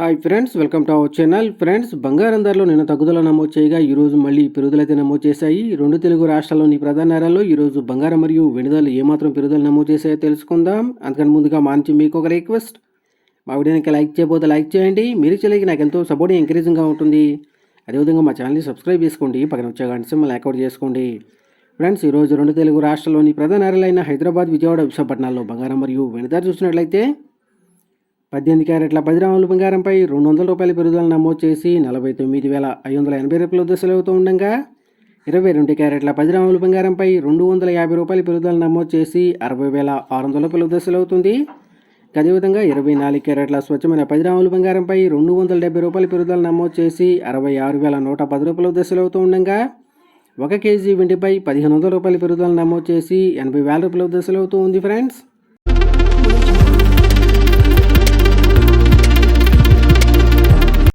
Hi friends welcome to our channel. Friends బంగారం ధరలో నిన్న తగ్గుదల నమోదు చేయగా ఈ రోజు మళ్ళీ పెరుగుదలైతే నమోదు చేశాయి. రెండు తెలుగు రాష్ట్రాల్లోని ప్రధాన నగరాల్లో ఈరోజు బంగారం మరియు వెనుదలు ఏమాత్రం పెరుగుదల నమోదు చేశాయో తెలుసుకుందాం. అందుకని ముందుగా మా నుంచి మీకు ఒక రిక్వెస్ట్. మా వీడియోకి లైక్ చేయబోతే లైక్ చేయండి. మీరు చేయలేక నాకు ఎంతో సపోర్ట్ ఎంకరేజింగ్గా ఉంటుంది. అదేవిధంగా మా ఛానల్ని సబ్స్క్రైబ్ చేసుకోండి. పక్కన వచ్చే గంట సింబల్ యాక్టివేట్ చేసుకోండి. ఫ్రెండ్స్ ఈరోజు రెండు తెలుగు రాష్ట్రాల్లోని ప్రధాన నగరాలైన హైదరాబాద్ విజయవాడ విశాఖపట్నాల్లో బంగారం మరియు వెనుదారు చూసినట్లయితే పద్దెనిమిది క్యారెట్ల పది గ్రాముల బంగారంపై రెండు వందల రూపాయల పెరుగుదల నమోదు చేసి నలభై తొమ్మిది వేల ఐదు వందల ఎనభై రూపాయల దశలు అవుతూ ఉండగా ఇరవై రెండు క్యారెట్ల పది గ్రాముల బంగారంపై రెండు వందల యాభై రూపాయల పెరుగుదల నమోదు చేసి అరవై వేల ఆరు వందల రూపాయల దశలు అవుతుంది. అదేవిధంగా ఇరవై నాలుగు క్యారెట్ల స్వచ్ఛమైన పది గ్రాముల బంగారంపై రెండు వందల డెబ్బై రూపాయల పెరుగుదల నమోదు చేసి అరవై ఆరు వేల నూట పది రూపాయల దశలు అవుతూ ఉండగా ఒక కేజీ వెండిపై పదిహేను వందల రూపాయల పెరుగుదల నమోదు చేసి ఎనభై వేల రూపాయల దశలు అవుతూ ఉంది ఫ్రెండ్స్